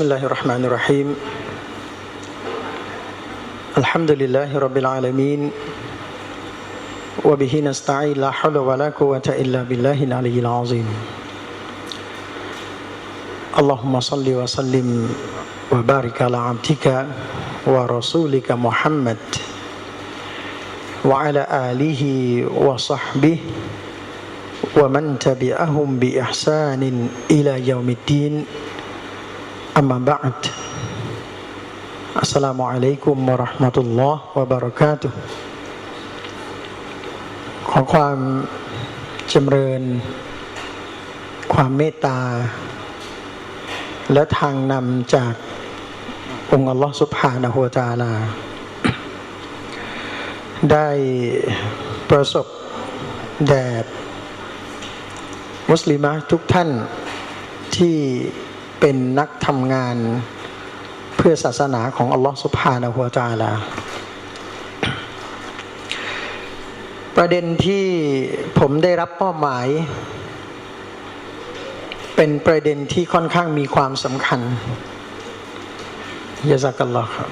بسم الله الرحمن الرحيم الحمد لله رب العالمين وبه نستعين لا حول ولا قوة إلا بالله العلي العظيم اللهم صل وسلم وبارك على عبدك ورسولك محمد وعلى آله وصحبه ومن تبعهم بإحسان إلى يوم الدين أما بعد السلام عليكم ورحمة الله وبركاته ขอความจำเริญ ความเมตตา และทางนำจากองค์อัลลอฮฺสุบฮานะฮูวะตะอาลา ได้ประสบแด่มุสลิมะทุกท่านที่ เป็นนักทำงานเพื่อศาสนาของอัลลอฮฺสุบฮานะฮูวะตะอาลา ประเด็นที่ผมได้รับมอบหมาย เป็นประเด็นที่ค่อนข้างมีความสำคัญยาซักัลลอฮ์ครับ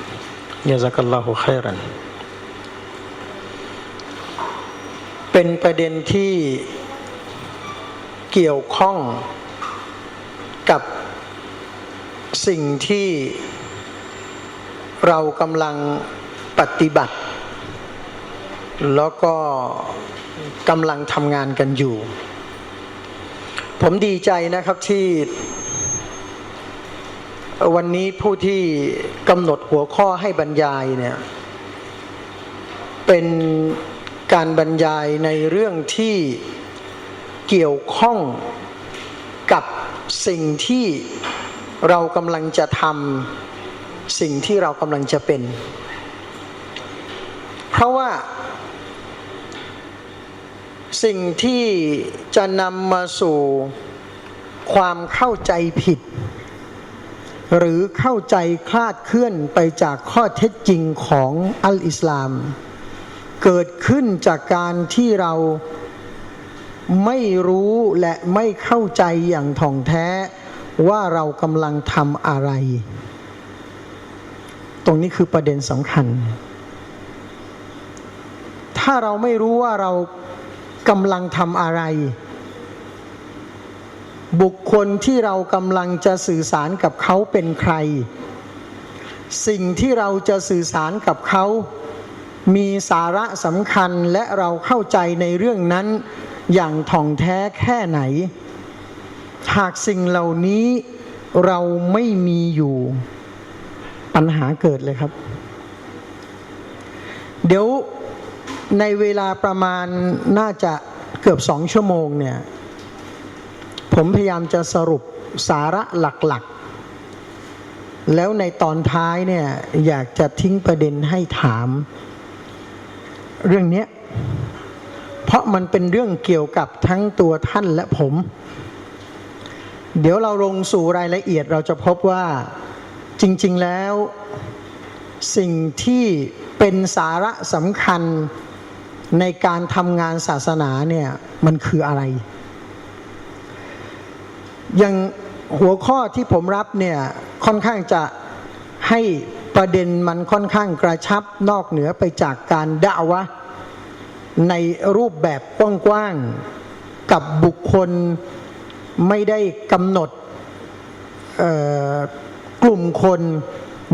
ยาซักัลลอฮุขัยรันเป็นประเด็นที่เกี่ยวข้องกับ สิ่งที่เรากำลังปฏิบัติ แล้วก็กำลังทำงานกันอยู่ ผมดีใจนะครับที่ วันนี้ผู้ที่กำหนดหัวข้อให้บรรยายเนี่ย เป็นการบรรยายในเรื่องที่เกี่ยวข้องกับสิ่งที่ เรากำลังจะทำสิ่งที่เรากำลังจะเป็น เพราะว่า สิ่งที่จะนำมาสู่ความเข้าใจผิด หรือเข้าใจคลาดเคลื่อนไปจากข้อเท็จจริงของอัลอิสลาม เกิดขึ้นจากการที่เราไม่รู้และไม่เข้าใจอย่างถ่องแท้ ว่าเรากำลังทำอะไร ตรงนี้คือประเด็นสำคัญ ถ้าเราไม่รู้ว่าเรากำลังทำอะไร บุคคลที่เรากำลังจะสื่อสารกับเขาเป็นใคร สิ่งที่เราจะสื่อสารกับเขา มีสาระสำคัญและเราเข้าใจในเรื่องนั้นอย่างถ่องแท้แค่ไหน หากสิ่งเหล่านี้เราไม่มีอยู่ปัญหาเกิดเลยครับ เดี๋ยวในเวลาประมาณน่าจะเกือบสองชั่วโมงเนี่ย ผมพยายามจะสรุปสาระหลักๆ แล้วในตอนท้ายเนี่ย อยากจะทิ้งประเด็นให้ถาม เรื่องนี้เพราะมันเป็นเรื่องเกี่ยวกับทั้งตัวท่านและผม เดี๋ยวเราลงสู่รายละเอียดเราจะพบว่าจริงๆแล้ว สิ่งที่เป็นสาระสำคัญในการทำงานศาสนาเนี่ยมันคืออะไร อย่างหัวข้อที่ผมรับเนี่ยค่อนข้างจะให้ประเด็นมันค่อนข้างกระชับนอกเหนือไปจากการด่าวะในรูปแบบกว้างๆกับบุคคล ไม่ได้กำหนดกลุ่มคน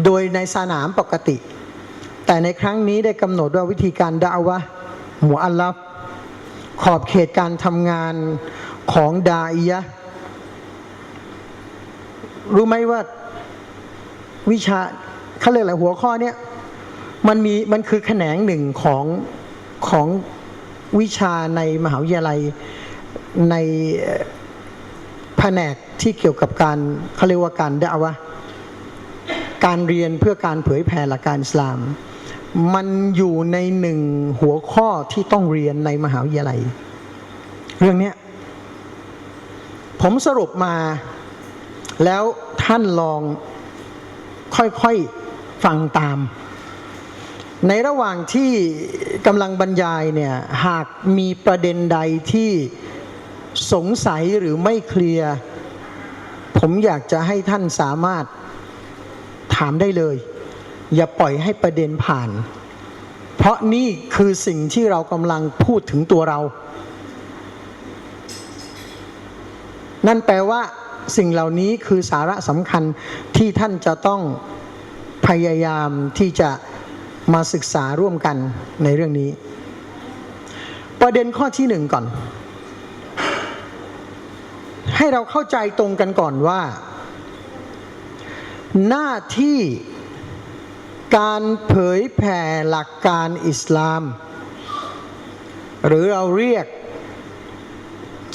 โดยในสนามปกติ แต่ในครั้งนี้ได้กำหนดว่าวิธีการดาวะหมูอัลลัฟขอบเขตการทำงานของดาอียะรู้ไหมว่าวิชาเขาเรียกอะไรหัวข้อเนี้ยมันมีมันคือแขนงหนึ่งของของวิชาในมหาวิทยาลัยใน นกที่เกี่ยวกับการเขาเรียกว่าการดาวะการเรียนเพื่อการเผยแผ่หลักการอิสลาม มันอยู่ในหนึ่งหัวข้อที่ต้องเรียนในมหาวิทยาลัย เรื่องนี้ผมสรุปมาแล้วท่านลองค่อยๆฟังตาม ในระหว่างที่กำลังบรรยายเนี่ยหากมีประเด็นใดที่ สงสัยหรือไม่เคลียร์ ผมอยากจะให้ท่านสามารถถามได้เลย อย่าปล่อยให้ประเด็นผ่าน เพราะนี่คือสิ่งที่เรากำลังพูดถึงตัวเรา นั่นแปลว่า สิ่งเหล่านี้คือสาระสำคัญที่ท่านจะต้องพยายามที่จะมาศึกษาร่วมกันในเรื่องนี้ ประเด็นข้อที่หนึ่งก่อน ให้เราเข้าใจตรงกันก่อนว่า หน้าที่การเผยแผ่หลักการอิสลาม หรือเราเรียก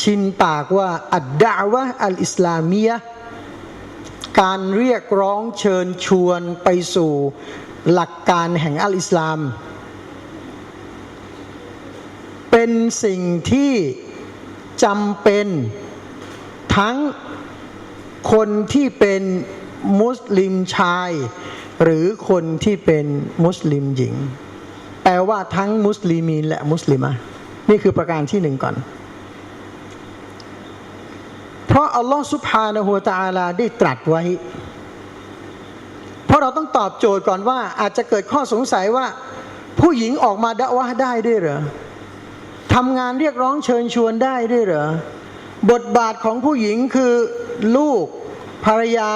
ชินปากว่า อัดดาวะอัลอิสลามียะการเรียกร้องเชิญชวนไปสู่หลักการแห่งอัลอิสลาม เป็นสิ่งที่จำเป็น ทั้งคนที่เป็นมุสลิมชาย หรือคนที่เป็นมุสลิมหญิง แปลว่าทั้งมุสลิมีนและมุสลิมะนี่คือประการที่หนึ่งก่อน เพราะอัลลอฮฺสุบฮานะฮูตะอาลาได้ตรัสไว้ เพราะเราต้องตอบโจทย์ก่อนว่าอาจจะเกิดข้อสงสัยว่า ผู้หญิงออกมาดะวะได้ด้วยเหรอทำงานเรียกร้องเชิญชวนได้ด้วยเหรอ บทบาทของผู้หญิงคือลูก ภรรยา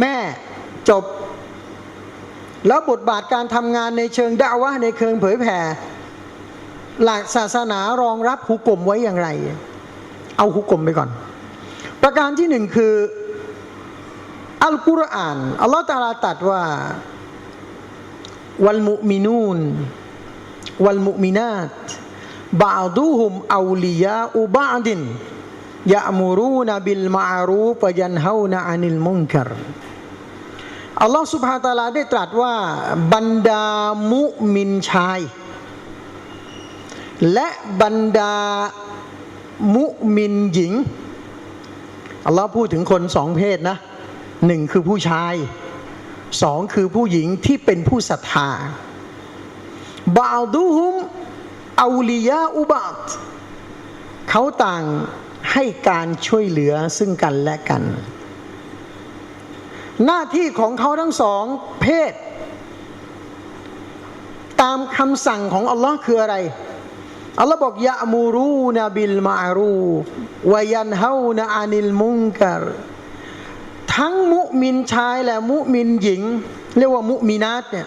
แม่จบ แล้วบทบาทการทำงานในเชิงดะวะในเชิงเผยแผ่ หลักศาสนารองรับหุกกลมไว้อย่างไร เอาหุกกลมไปก่อน ประการที่หนึ่งคืออัลกุรอานอัลลอฮฺตาลาตัดว่าวัลมุมินูนวัลมุมินาตบาดูฮุมอาลียาอุบาดิน ยะมูรูนบิลมารูฟยันฮาวนะอานิลมุนกรอัลลอฮฺสุบฮาตาลาได้ตรัสว่าบรรดามุมินชาย และบรรดามุมินหญิงอัลลอฮ์พูดถึงคนสองเพศนะหนึ่งคือผู้ชายสองคือผู้หญิงที่เป็นผู้ศรัทธาบาดูฮุมอาลียาอุบัตเขาต่าง ให้การช่วยเหลือซึ่งกันและกัน หน้าที่ของเขาทั้งสองเพศ ตามคำสั่งของอัลลอฮ์คืออะไรอัลลอฮ์บอกยะมูรูนบิลมารูวยันฮาวนอานิลมุงกรทั้งมุมินชายและมุมินหญิง เรียกว่ามุมินาตเนี่ย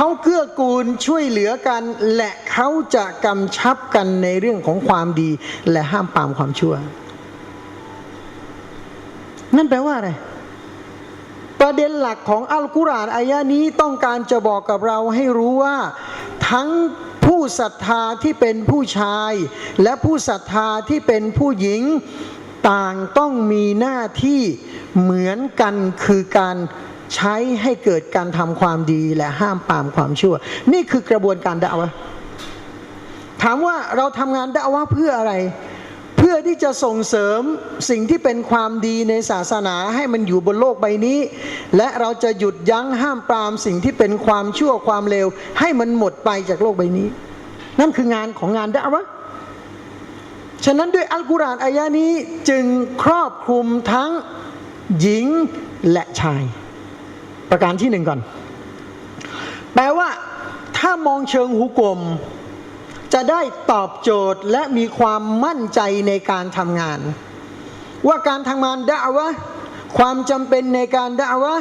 เขาเกื้อกูลช่วยเหลือกัน และเขาจะกำชับกันในเรื่องของความดี และห้ามปามความชั่ว นั่นแปลว่าอะไรประเด็นหลักของอัลกุรอานอายะนี้ต้องการจะบอกกับเราให้รู้ว่า ทั้งผู้ศรัทธาที่เป็นผู้ชาย และผู้ศรัทธาที่เป็นผู้หญิงต่างต้องมีหน้าที่เหมือนกันคือการ ใช้ให้เกิดการทำความดีและห้ามปามความชั่ว นี่คือกระบวนการดะวะถามว่าเราทำงานดะวะเพื่ออะไร เพื่อที่จะส่งเสริมสิ่งที่เป็นความดีในศาสนาให้มันอยู่บนโลกใบนี้ และเราจะหยุดยั้งห้ามปรามสิ่งที่เป็นความชั่วความเลวให้มันหมดไปจากโลกใบนี้ นั่นคืองานของงานดะวะฉะนั้นด้วยอัลกุรอานอายะนี้จึงครอบคลุมทั้งหญิงและชาย ประการที่หนึ่งก่อน แปลว่า ถ้ามองเชิงหุกลม จะได้ตอบโจทย์และมีความมั่นใจในการทำงาน ว่าการทำงานดะวะความจำเป็นในการดะวะ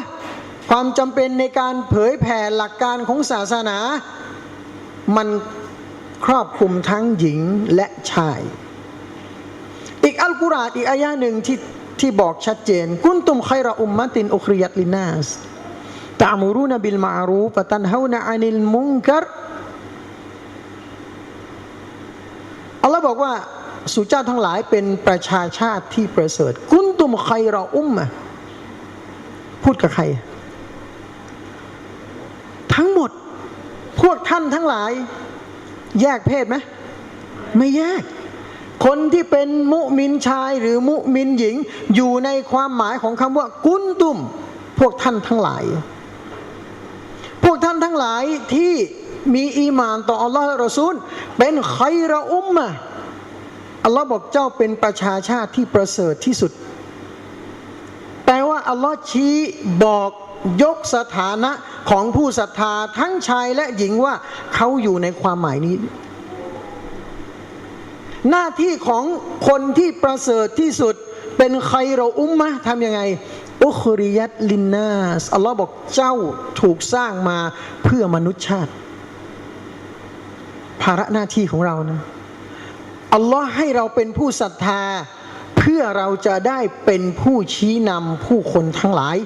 ความจำเป็นในการเผยแผ่หลักการของศาสนา มันครอบคลุมทั้งหญิงและชาย อีกอัลกุรอานอีกอายะหนึ่งที่ที่บอกชัดเจน กุนตุมไครอุมมะตินอุคริยัตลินาส ตะมูรูนบิลมารูฟตันฮาวนะอานิลมุงกรอัลลอฮ์บอกว่าสุเจ้าทั้งหลายเป็นประชาชาติที่ประเสริฐ กุนตุมไครเราอุมมะพูดกับใคร ทั้งหมดพวกท่านทั้งหลาย แยกเพศไหมไม่แยก คนที่เป็นมุมินชายหรือมุมินหญิง อยู่ในความหมายของคำว่า กุนตุม พวกท่านทั้งหลายานทั้งหลายที่มีอีมานต่ออัลลอฮ์และรอซูล เป็นไคระอุมมะอัลลอฮ์บอกเจ้าเป็นประชาชาติที่ประเสริฐที่สุด แปลว่าอัลลอฮ์ชี้บอกยกสถานะของผู้ศรัทธาทั้งชายและหญิงว่าเขาอยู่ในความหมายนี้ หน้าที่ของคนที่ประเสริฐที่สุดเป็นใครเราอุมมะทำยังไง อุคริยัตลินนาสอัลลอฮ์บอกเจ้าถูกสร้างมาเพื่อมนุษยชาติ ภาระหน้าที่ของเรานะอัลลอฮ์ให้เราเป็นผู้ศรัทธา เพื่อเราจะได้เป็นผู้ชี้นำผู้คนทั้งหลาย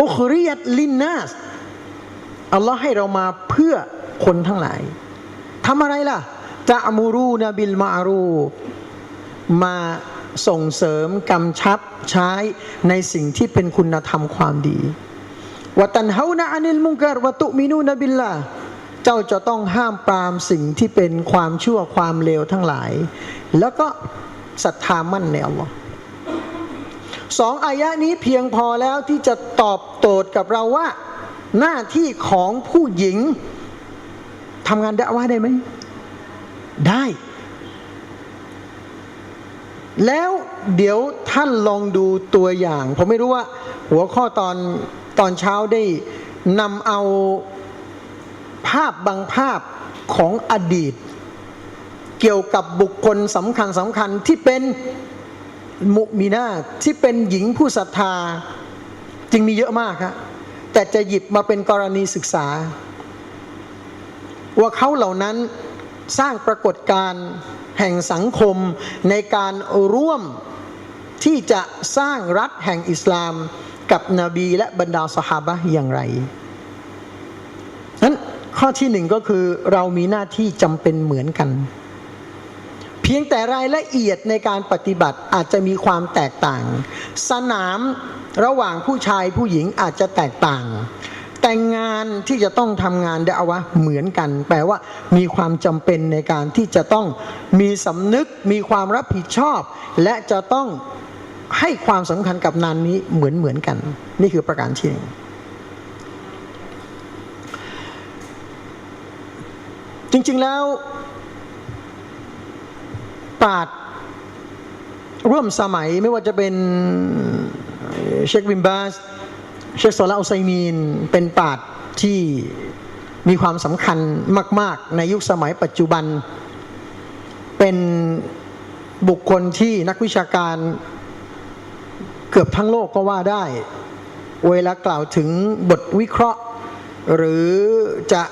อุคริยัตลินนาสอัลลอฮ์ให้เรามาเพื่อคนทั้งหลายทำอะไรล่ะจะมูรูนบิลมารูมา ส่งเสริมกำชับใช้ในสิ่งที่เป็นคุณธรรมความดีวัตันเฮานะอานิลมุงกัรวะตุมินูนบิลลาเจ้าจะต้องห้ามปรามสิ่งที่เป็นความชั่วความเลวทั้งหลาย แล้วก็ศรัทธามั่นในอัลลอฮ์สองอายะนี้เพียงพอแล้วที่จะตอบโจทย์กับเราว่า หน้าที่ของผู้หญิงทำงานดะว่าได้ไหมได้ แล้วเดี๋ยวท่านลองดูตัวอย่าง ผมไม่รู้ว่าหัวข้อตอนตอนเช้าได้นำเอาภาพบางภาพของอดีต เกี่ยวกับบุคคลสำคัญสำคัญที่เป็นมุมีนาที่เป็นหญิงผู้ศรัทธาจริงมีเยอะมากครับแต่จะหยิบมาเป็นกรณีศึกษา ว่าเขาเหล่านั้นสร้างปรากฏการณ์ แห่งสังคมในการร่วมที่จะสร้างรัฐแห่งอิสลามกับนบีและบรรดาสหาบะอย่างไรนั้นข้อที่หนึ่งก็คือเรามีหน้าที่จำเป็นเหมือนกัน เพียงแต่รายละเอียดในการปฏิบัติอาจจะมีความแตกต่าง สนามระหว่างผู้ชายผู้หญิงอาจจะแตกต่าง แต่งานที่จะต้องทำงานดะวะเหมือนกัน แปลว่ามีความจำเป็นในการที่จะต้องมีสำนึกมีความรับผิดชอบ และจะต้องให้ความสำคัญกับนานนี้เหมือนเหมือนกัน นี่คือประการที่หนึ่งจริง ๆแล้วปราดร่วมสมัยไม่ว่าจะเป็นเชควิมบาส เชคโซลาอุไซมีนเป็นปาดที่มีความสำคัญมาก ๆ ในยุคสมัยปัจจุบัน เป็นบุคคลที่นักวิชาการเกือบทั้งโลกก็ว่าได้ เวลากล่าวถึงบทวิเคราะห์ หรือจะ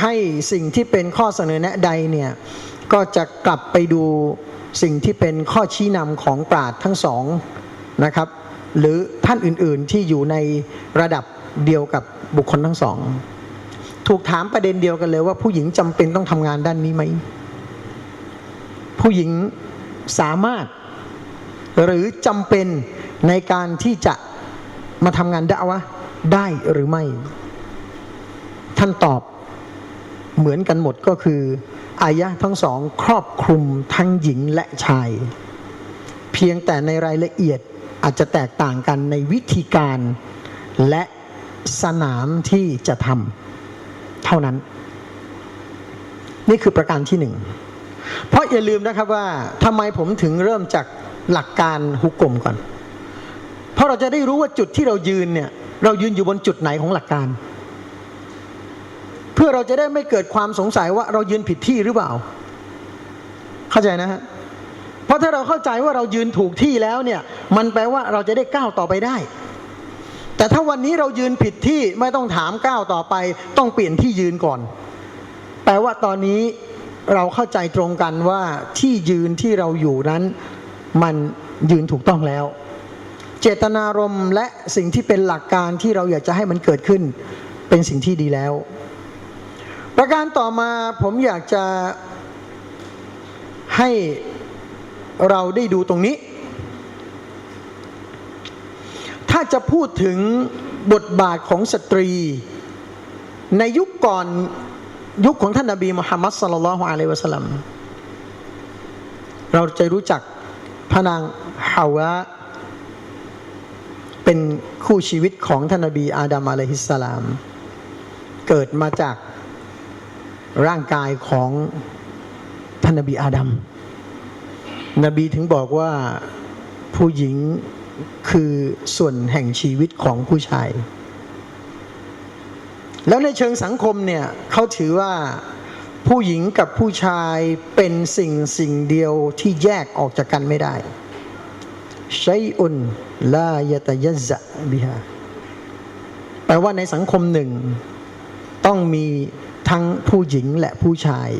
ให้สิ่งที่เป็นข้อเสนอแนะใดเนี่ย ก็จะกลับไปดูสิ่งที่เป็นข้อชี้นำของปราดทั้งสองนะครับ หรือท่านอื่นๆที่อยู่ในระดับเดียวกับบุคคลทั้งสอง ถูกถามประเด็นเดียวกันเลยว่าผู้หญิงจำเป็นต้องทำงานด้านนี้ไหม ผู้หญิงสามารถหรือจำเป็นในการที่จะมาทำงานดะวะได้หรือไม่ ท่านตอบเหมือนกันหมดก็คืออายะทั้งสองครอบคลุมทั้งหญิงและชาย เพียงแต่ในรายละเอียด อาจจะแตกต่างกันในวิธีการและสนามที่จะทำเท่านั้น นี่คือประการที่หนึ่งเพราะอย่าลืมนะครับว่าทำไมผมถึงเริ่มจากหลักการฮุกกลมก่อน เพราะเราจะได้รู้ว่าจุดที่เรายืนเนี่ยเรายืนอยู่บนจุดไหนของหลักการ เพื่อเราจะได้ไม่เกิดความสงสัยว่าเรายืนผิดที่หรือเปล่า เข้าใจนะฮะ เพราะถ้าเราเข้าใจว่าเรายืนถูกที่แล้วเนี่ยมันแปลว่าเราจะได้ก้าวต่อไปได้ แต่ถ้าวันนี้เรายืนผิดที่ไม่ต้องถามก้าวต่อไป ต้องเปลี่ยนที่ยืนก่อน แปลว่าตอนนี้เราเข้าใจตรงกันว่าที่ยืนที่เราอยู่นั้น มันยืนถูกต้องแล้ว เจตนารมณ์และสิ่งที่เป็นหลักการที่เราอยากจะให้มันเกิดขึ้น เป็นสิ่งที่ดีแล้ว ประการต่อมาผมอยากจะให้ เราได้ดูตรงนี้ ถ้าจะพูดถึงบทบาทของสตรี ในยุคก่อนยุคของท่านนบีมุฮัมมัดสลลัลฮุอะลัยวะสัลลัมเราจะรู้จักพระนางฮาวะเป็นคู่ชีวิตของท่านนบีอาดัมอะลัยฮิสสลาม เกิดมาจากร่างกายของท่านนบีอาดัม นบีถึงบอกว่าผู้หญิงคือส่วนแห่งชีวิตของผู้ชาย แล้วในเชิงสังคมเนี่ยเขาถือว่าผู้หญิงกับผู้ชายเป็นสิ่งสิ่งเดียวที่แยกออกจากกันไม่ได้ชัยอุนลายตยัซะบิฮาแปลว่าในสังคมหนึ่ง ต้องมีทั้งผู้หญิงและผู้ชาย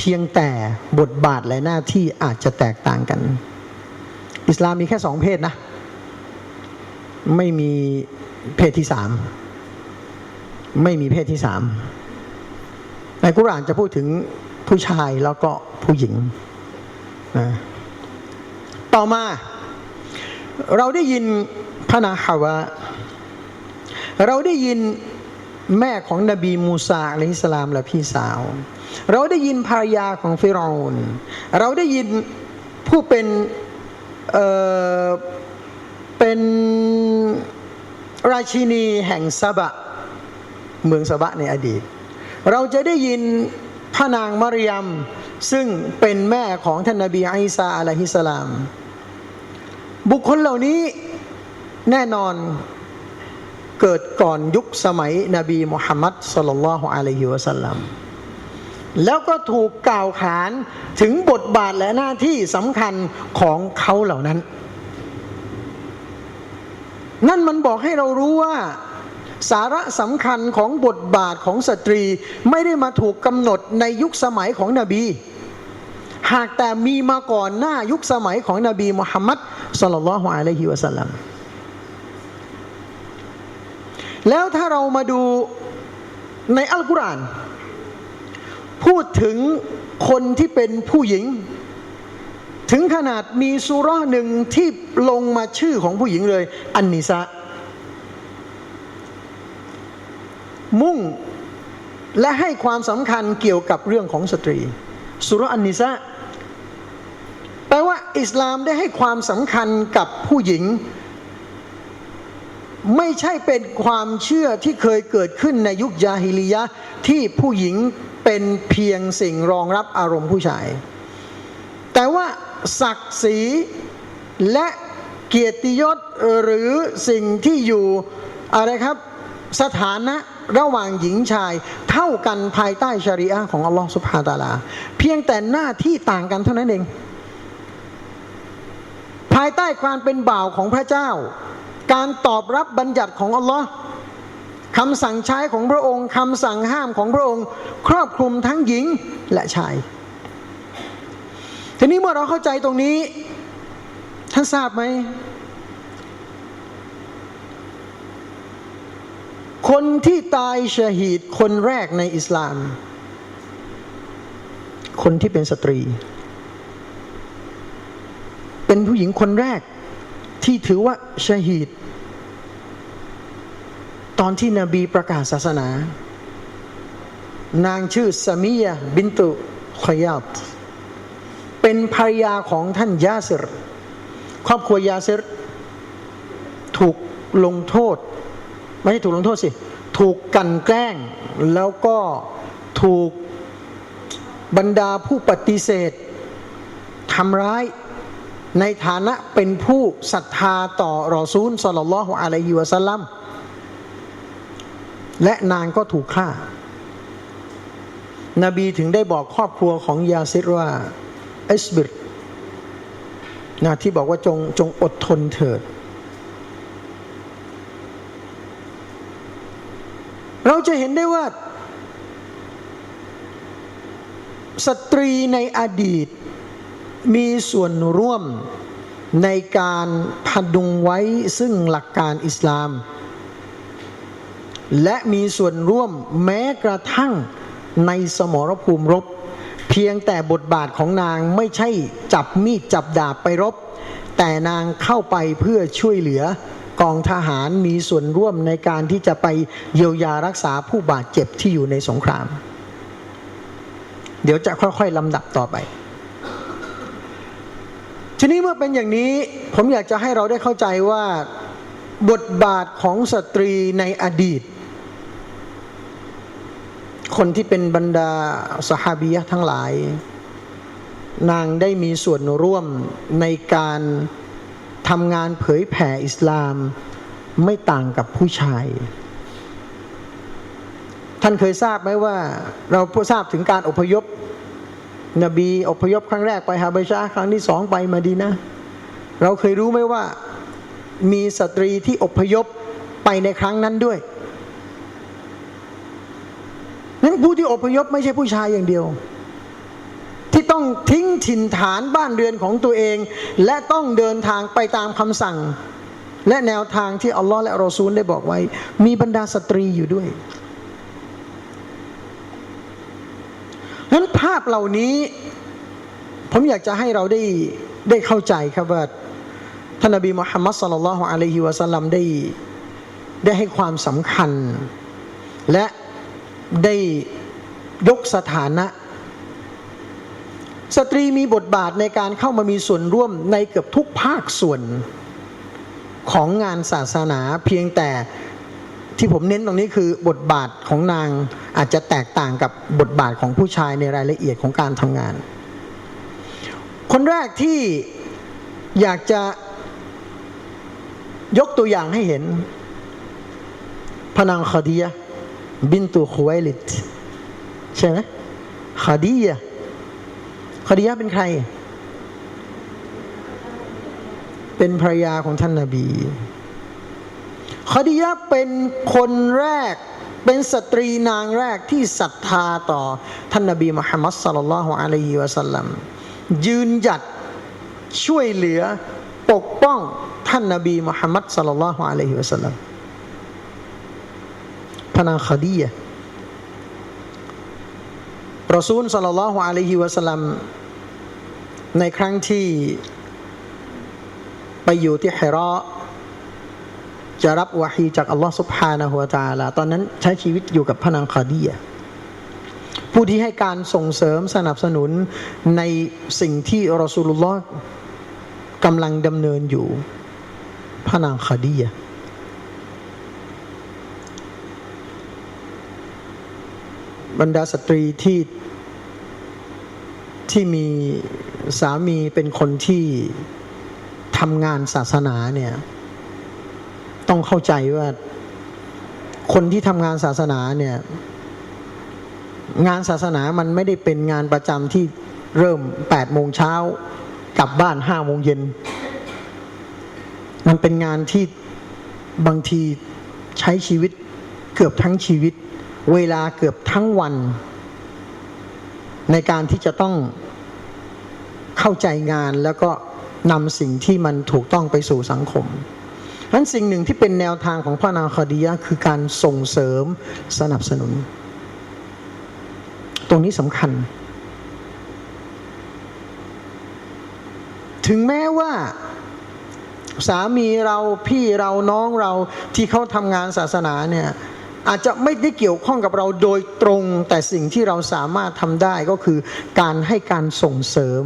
พียงแต่บทบาทและหน้าที่อาจจะแตกต่างกัน อิสลามมีแค่สองเพศนะ ไม่มีเพศที่สาม ไม่มีเพศที่สาม ในกุรานจะพูดถึงผู้ชายแล้วก็ผู้หญิงนะต่อมา เราได้ยินพระนาฮาวะ เราได้ยินแม่ของนบีมูซาอะลัยฮิสลามและพี่สาว เราได้ยินภรรยาของฟิรอนเราได้ยินผู้เป็นเอ่อเป็นราชินีแห่งซาบะ เมืองซาบะในอดีต เราจะได้ยินพระนางมารยม ซึ่งเป็นแม่ของท่านนบีอิสาอะลัยฮิสสลาม บุคคลเหล่านี้แน่นอนเกิดก่อนยุคสมัยนบีมุฮัมมัดสลลัลลอฮุอะลัยฮิวะสัลลัม แล้วก็ถูกกล่าวขานถึงบทบาทและหน้าที่สำคัญของเขาเหล่านั้น นั่นมันบอกให้เรารู้ว่า สาระสำคัญของบทบาทของสตรีไม่ได้มาถูกกำหนดในยุคสมัยของนบี หากแต่มีมาก่อนหน้ายุคสมัยของนบีมุฮัมมัดสลลัลลอฮุอะลัยฮิวะสัลลัมแล้วถ้าเรามาดูในอัลกุรอาน พูดถึงคนที่เป็นผู้หญิง ถึงขนาดมีสุราะห์หนึ่งที่ลงมาชื่อของผู้หญิงเลย อันนิสะมุ่งและให้ความสำคัญเกี่ยวกับเรื่องของสตรี สุราะห์อันนิสะแปลว่าอิสลามได้ให้ความสำคัญกับผู้หญิง ไม่ใช่เป็นความเชื่อที่เคยเกิดขึ้นในยุคยาฮิลียะที่ผู้หญิง เป็นเพียงสิ่งรองรับอารมณ์ผู้ชาย แต่ว่าศักดิ์ศรีและเกียรติยศหรือสิ่งที่อยู่อะไรครับสถานะระหว่างหญิงชายเท่ากันภายใต้ชรีอะของอัลลอฮฺสุบฮาตาลา เพียงแต่หน้าที่ต่างกันเท่านั้นเอง ภายใต้ความเป็นบ่าวของพระเจ้า การตอบรับบัญญัติของอัลลอฮ์ คำสั่งใช้ของพระองค์คำสั่งห้ามของพระองค์ ครอบคลุมทั้งหญิงและชาย ทีนี้เมื่อเราเข้าใจตรงนี้ ท่านทราบไหม คนที่ตายชาฮีดคนแรกในอิสลาม คนที่เป็นสตรี เป็นผู้หญิงคนแรกที่ถือว่าชาฮีด ตอนที่นบีประกาศศาสนา นางชื่อสามียะบินตุขยัตเป็นภรรยาของท่านยาซิร ครอบครัวยาซิร ถูกลงโทษ ไม่ใช่ถูกลงโทษสิ ถูกกันแกล้ง แล้วก็ถูกบรรดาผู้ปฏิเสธทำร้ายในฐานะเป็นผู้ศรัทธาต่อรอซูลสลลัลลอฮุอะลัยฮิวะสัลลัม และนางก็ถูกฆ่านบีถึงได้บอกครอบครัวของยาซิรว่าอิสบิรนะที่บอกว่าจงจงอดทนเถิด เราจะเห็นได้ว่า สตรีในอดีตมีส่วนร่วมในการพดุงไว้ซึ่งหลักการอิสลาม และมีส่วนร่วมแม้กระทั่งในสมรภูมิรบ เพียงแต่บทบาทของนางไม่ใช่จับมีดจับดาบไปรบ แต่นางเข้าไปเพื่อช่วยเหลือกองทหารมีส่วนร่วมในการที่จะไปเยียวยารักษาผู้บาดเจ็บที่อยู่ในสงคราม เดี๋ยวจะค่อยๆลำดับต่อไป ทีนี้เมื่อเป็นอย่างนี้ผมอยากจะให้เราได้เข้าใจว่าบทบาทของสตรีในอดีต คนที่เป็นบรรดาสหาบียะทั้งหลาย นางได้มีส่วนร่วมในการททำงานเผยแผ่อิสลามไม่ต่างกับผู้ชาย ท่านเคยทราบไหมว่า เราทราบถึงการอพยพ นบีอพยพครั้งแรกไปฮาเบชาครั้งที่สองไปมาดีนะ เราเคยรู้ไหมว่ามีสตรีที่อพยพไปในครั้งนั้นด้วย นั้นผู้ที่อพยพไม่ใช่ผู้ชายอย่างเดียว ที่ต้องทิ้งถิ่นฐานบ้านเรือนของตัวเอง และต้องเดินทางไปตามคำสั่ง และแนวทางที่อัลลอฮ์และรอซูลได้บอกไว้ มีบรรดาสตรีอยู่ด้วยนั้นภาพเหล่านี้ผมอยากจะให้เราได้ได้เข้าใจครับว่าท่านนบีมุฮัมมัดสลลัลลอฮุอะลัยฮิวะสัลลัมได้ได้ให้ความสำคัญ และ ได้ยกสถานะ สตรีมีบทบาทในการเข้ามามีส่วนร่วมในเกือบทุกภาคส่วนของงานศาสนาเพียงแต่ที่ผมเน้นตรงนี้คือบทบาทของนางอาจจะแตกต่างกับบทบาทของผู้ชายในรายละเอียดของการทำงาน คนแรกที่อยากจะยกตัวอย่างให้เห็นพระนางคดียะ บินตุคุไวลิดใช่ไหมคดียะห์คดียะเป็นใคร เป็นภรรยาของท่านนาบีคดียะเป็นคนแรกเป็นสตรีนางแรกที่ศรัทธาต่อท่านนาบีมุฮัมมัดสัลลัลลอฮุอะลัยฮิวะสัลลัมยืนหยัดช่วยเหลือปกป้องท่านนาบีมุฮัมมัดสัลลัลลอฮุอะลัยฮิวะสัลลัม นางคดียะรอซูลสัลลัลลอฮุอะลัยฮิวะสัลลัมในครั้งที่ไปอยู่ที่ฮิรอจะรับวะฮีจากอัลลอฮ์สุบฮานะฮุวาตาลาตอนนั้นใช้ชีวิตอยู่กับพนังคาดียผู้ที่ให้การส่งเสริมสนับสนุนในสิ่งที่รอซูลุลลอฮ์กำลังดำเนินอยู่พนังคาดีย บรรดาสตรีที่ที่มีสามีเป็นคนที่ทำงานศาสนาเนี่ย ต้องเข้าใจว่า คนที่ทำงานศาสนาเนี่ย งานศาสนามันไม่ได้เป็นงานประจำที่เริ่ม8โมงเช้ากลับบ้าน5โมงเย็น มันเป็นงานที่บางทีใช้ชีวิตเกือบทั้งชีวิต เวลาเกือบทั้งวัน ในการที่จะต้องเข้าใจงานแล้วก็นำสิ่งที่มันถูกต้องไปสู่สังคมนั้นสิ่งหนึ่งที่เป็นแนวทางของพระนางคดียะคือการส่งเสริมสนับสนุน ตรงนี้สำคัญ ถึงแม้ว่าสามีเราพี่เราน้องเราที่เขาทำงานศาสนาเนี่ย อาจจะไม่ได้เกี่ยวข้องกับเราโดยตรง แต่สิ่งที่เราสามารถทำได้ก็คือ การให้การส่งเสริม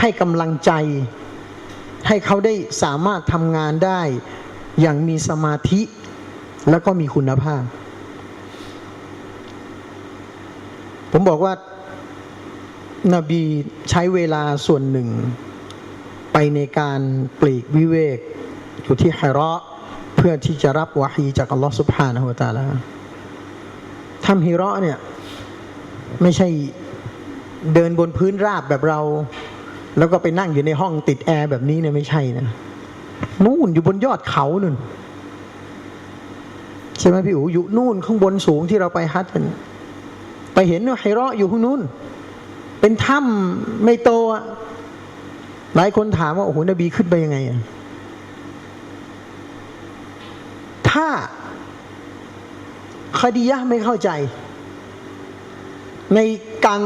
ให้กำลังใจ ให้เขาได้สามารถทำงานได้ อย่างมีสมาธิแล้วก็มีคุณภาพ ผมบอกว่านบีใช้เวลาส่วนหนึ่ง ไปในการปลีกวิเวกอยู่ที่ฮิเราะ พื่อที่จะรับวะฮีจากอัลลอฮฺสุบฮานะฮูตะอาลาทำฮิเราะเนี่ย ไม่ใช่เดินบนพื้นราบแบบเรา แล้วก็ไปนั่งอยู่ในห้องติดแอร์แบบนี้เนี่ยไม่ใช่นะนู่นอยู่บนยอดเขานู่นใช่ไหมพี่อู๋อยู่นู่นข้างบนสูงที่เราไปฮัทกันไปเห็นว่าไฮเราะอยู่ข้างนู้น เป็นถ้ำไม่โตอะหลายคนถามว่าโอ้โหนบีขึ้นไปยังไงอะ ถ้าคดียะห์ไม่เข้าใจ ในการ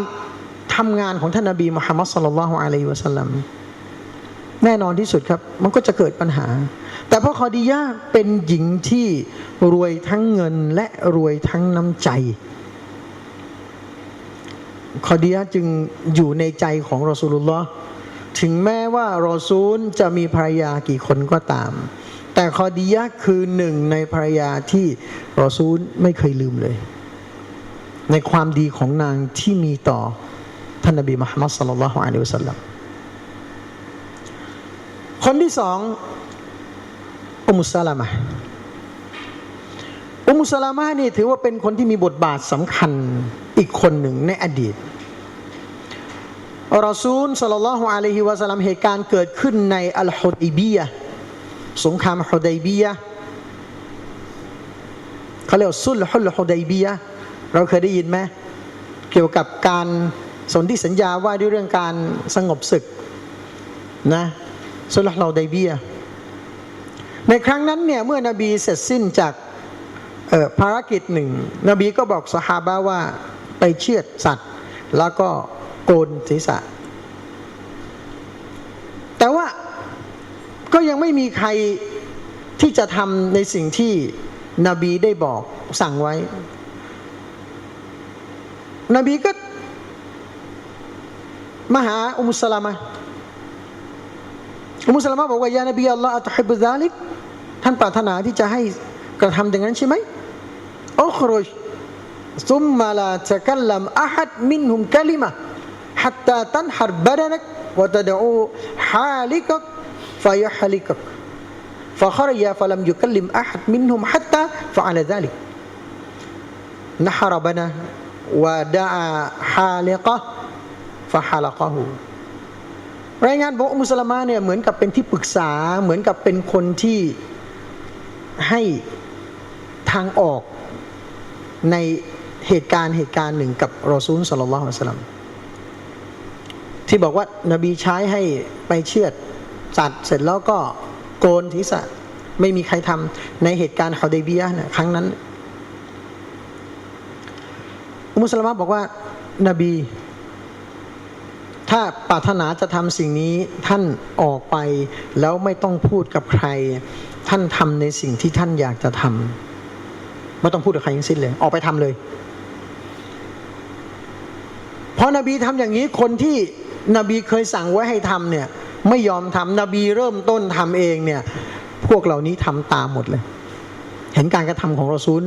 ทำงานของท่านนบีมุฮัมมัดสลลัลลอฮุอะลัยฮิวะสัลลัมแน่นอนที่สุดครับ มันก็จะเกิดปัญหา แต่เพราะคอดียะห์เป็นหญิงที่รวยทั้งเงินและรวยทั้งน้ำใจ คอดียะห์จึงอยู่ในใจของรอสูลุลลอฮ์ถึงแม้ว่ารอซูลจะมีภรรยากี่คนก็ตาม แต่คอดียะคือหนึ่งในภรรยาที่รอซูลไม่เคยลืมเลย ในความดีของนางที่มีต่อท่านนบีมุฮัมมัดสลลัลลอฮุอะลัยฮิวะสัลลัมคนที่สองอุมุสลามะอุมุสลามะนี่ถือว่าเป็นคนที่มีบทบาทสำคัญอีกคนหนึ่งในอดีตรอซูลสัลลัลลอฮุอะลัยฮิวะสัลลัมเหตุการณ์เกิดขึ้นในอัลฮุดัยบียะ สงครามฮุดัยบียะเขาเรียกว่าซุลฮุลฮุดัยบียะเราเคยได้ยินไหมเกี่ยวกับการสนธิสัญญาว่าด้วยเรื่องการสงบศึกนะซุลฮุลฮุดัยบียะในครั้งนั้นเนี่ยเมื่อนบีเสร็จสิ้นจากภารกิจหนึ่ง นบีก็บอกสหาบะว่าไปเชือดสัตว์ แล้วก็โกนศีรษะ แต่ว่า ก็ยังไม่มีใครที่จะทำในสิ่งที่นบีได้บอกสั่งไว้ นบีก็มาหาอุมุสลามะอุมุสลามะบอกว่ายานบีอัลลอฮฺอัตฮิบุซาลิกท่านปรารถนาที่จะให้กระทำอย่างนั้นใช่ไหมอัครุจ ثم لا تكلم أحد منهم كلمة حتى تنحر بدنك وتدعو حالكك ฟายฮลิกกฟาคารยาฟลัมยุคลิมอัฮัดมินฮุมฮัตตาฟาอัลซาลิกนะฮารบนะวาดาฮาลิกะฟาฮาลกะฮูรายงานบอกมุสลิมาเนี่ยเหมือนกับเป็นที่ปรึกษาเหมือนกับเป็นคนที่ให้ทางออกในเหตุการณ์เหตุการณ์หนึ่งกับรอซูลสลลัลลอฮุอะลัยฮิสลัมที่บอกว่านบีใช้ให้ไปเชือด สัตว์เสร็จแล้วก็โกนศีรษะไม่มีใครทำในเหตุการณ์ฮอดายบียนะครั้งนั้น อุมุสลามะบอกว่านบีถ้าปรารถนาจะทำสิ่งนี้ท่านออกไปแล้วไม่ต้องพูดกับใคร ท่านทำในสิ่งที่ท่านอยากจะทำไม่ต้องพูดกับใครทั้งสิ้นเลย ออกไปทำเลย เพราะนบีทำอย่างนี้คนที่นบีเคยสั่งไว้ให้ทำเนี่ย ไม่ยอมทำนบีเริ่มต้นทำเองเนี่ย พวกเหล่านี้ทำตามหมดเลย เห็นการกระทำของรอซูล